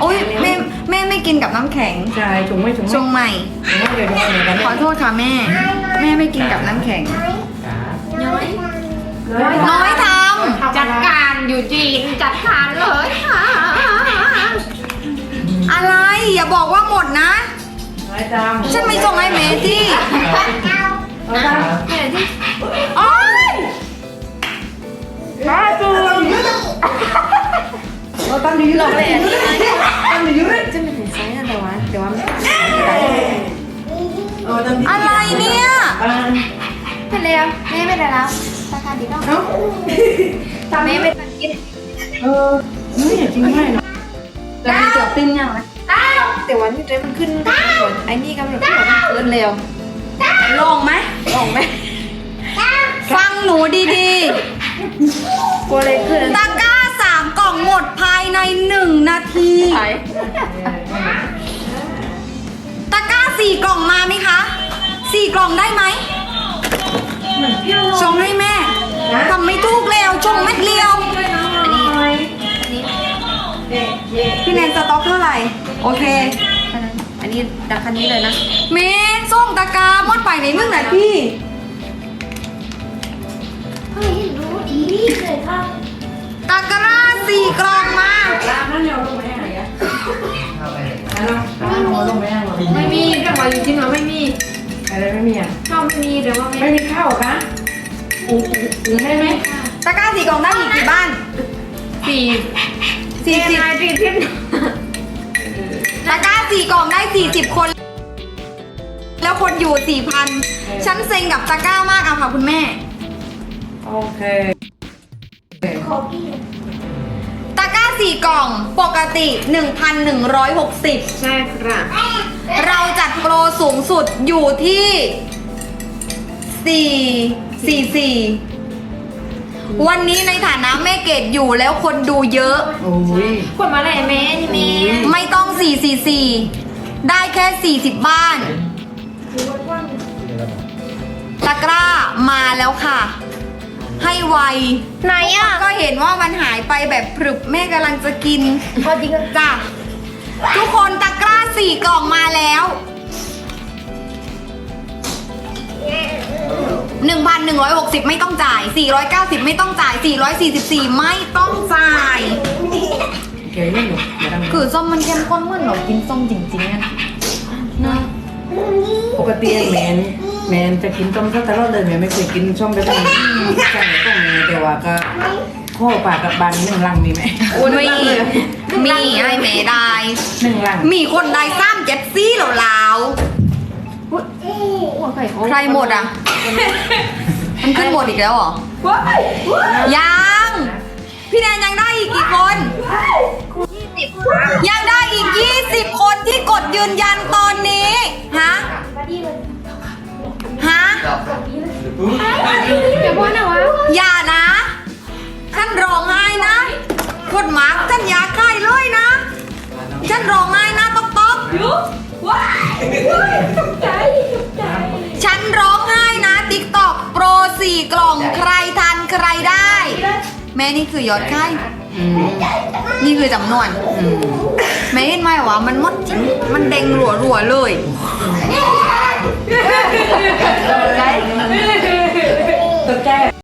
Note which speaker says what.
Speaker 1: โอ้ยแม่แม่ไม่กินกับน้ำแข็ง
Speaker 2: ใช่ถุงไม่ถุง
Speaker 1: ชงใหม่
Speaker 2: ไม่เดี๋ยวดูเหมือนกัน
Speaker 1: ขอโทษค่ะแม่ แม่ไม่กินกับน้ำแข็ง น้อยท
Speaker 3: จัดการอยู่จีนจัดการเลยค่ะำ
Speaker 1: อะไรอย่าบอกว่าหมดนะ
Speaker 2: น้อยจัง
Speaker 1: ฉันไม่ส่งให้เมที่
Speaker 2: เอาจัง เอาตั้งดีเลยตั้งดีเลย
Speaker 3: จะเป็นถึงไซส์นะแต่ว่าแต่ว่าไม่
Speaker 2: เออตั้งดี
Speaker 1: อะไรเนี่ย
Speaker 3: เป็นเร็วแม่ไม่ได้แล้วราคาดีเนาะ
Speaker 2: เอ้า
Speaker 3: แม่ไม่ตัดกิน
Speaker 2: เออนี่จริงไม่เนาะ
Speaker 1: แล้วมีตัวติ้งยังไหม
Speaker 3: แต่วันที่เจ๊มันขึ้นก่อนไอ้นี่กำลังขึ้นมันเกินเร็ว
Speaker 1: ลงไหม
Speaker 3: ลองไหม
Speaker 1: ฟังหนูดี
Speaker 3: กลัวเลยขึ้น
Speaker 1: ๆตะกร้าสามกล่องหมดภาย ในหนึ่งนาที
Speaker 3: ใช่
Speaker 1: ตะกร้าสี่กล่องมาไหมคะสี่กล่องได้ไหมชงให้แม่ทำไม่ถูกแล้วชงเม็ดเดียว
Speaker 3: อันนี้
Speaker 1: พี่แนนสต็อกเท่าไหร่ โอเค
Speaker 3: อันนี้ดักคันนี้เลยนะ
Speaker 1: เมส่งตะกร้าหมดไปในหนึ่งนาที
Speaker 4: เฮ้ยรู้ดีเลยครับ
Speaker 1: ตะกร้าสี่กล่อง
Speaker 2: ร้านร้านหัวลงไปให้หมด
Speaker 3: ไม่มีแต่ว่าอยู่ที่มันไม่มี
Speaker 2: อะไรไม่มีอะ
Speaker 3: ข้าวไม่มีแต่ว่าไม่
Speaker 2: ไม่มีข้าวกันอูอูได้ไหม
Speaker 1: ตะกร้าสี่กล่องได้อีกกี่บ้าน
Speaker 3: สี่
Speaker 1: สี่สิบ
Speaker 3: นายสี่ทิศ
Speaker 1: ตะกร้าสี่กล่องได้สี่สิบคน แล้วคนอยู่สี่พันฉันเซ็งกับตะกร้ามากเอาค่ะคุณแม่
Speaker 2: โอเค
Speaker 4: ขอพี่
Speaker 1: ตะกร้าสี่กล่องปกติ 1,160
Speaker 3: ใช่ครับ
Speaker 1: เราจัดโปรสูงสุดอยู่ที่ 4 44 วันนี้ในฐานะแม่เกดอยู่แล้วคนดูเยอะ
Speaker 2: โอ้ย
Speaker 3: คนมาเลยแม่นี่แม่
Speaker 1: ไม่ต้อง 444 ได้แค่ 40 บ้าน ตะกร้ามาแล้วค่ะ ให้ไว
Speaker 4: ไหนอะ
Speaker 1: ก็เห็นว่ามันหายไปแบบพรึบแม่กำลังจะกิน
Speaker 4: พอดีกัน
Speaker 1: จ้ะทุกคนตะกร้าสี่กล่องมาแล้ว 1,160 ไม่ต้องจ่าย 490 ไม่ต้องจ่าย 444 ไม่ต้องจ่าย
Speaker 2: เก๋ยังอยู่เดี๋ยวทำ
Speaker 1: คือส้มมันเข้มข้นเหมือนเรากินส้มจริงๆอะนะ
Speaker 2: ปกติแมน แมนจะกินต้มก็ตลอดเลยแมนไม่เคยกินช่องแบบนี้ใช่ต้องมีแต่ว่าก็ข้อปากกับบันหนึ่งลังมีไหม
Speaker 1: มีมีไอ้แม่ได้
Speaker 2: หนึ่งลัง
Speaker 1: มีคนได้ซ้ำเจ็ดซี่เหล่าลาว
Speaker 3: หัวไข่
Speaker 1: ๆใครหมดอะ มันขึ้นหมดอีกแล้วเหรอ ยัง พี่แนนยังได้อีกกี่คน ยังได้อีก 20 คนที่กดยืนยันตอนนี้ ฮะ ฮะ
Speaker 3: เดี๋ยวพ่อนะวะ
Speaker 1: อย่านะฉันร้องไห้นะกดหมาร์กฉันอยากใครเลยนะฉันร้องไห้นะต๊อกต๊อกย
Speaker 3: ุ๊ว้าวใจใจ
Speaker 1: ฉันร้องไห้นะติ๊กตอกโปรสี่กล่องใครทันใครได้ แม่นี่คือยอดไข่
Speaker 2: อืม
Speaker 1: นี่คือจำนวน
Speaker 2: อืม
Speaker 1: แม่เห็นไหมว่ามันมดจริงมันเด้งรัวๆเลย
Speaker 2: Yeah.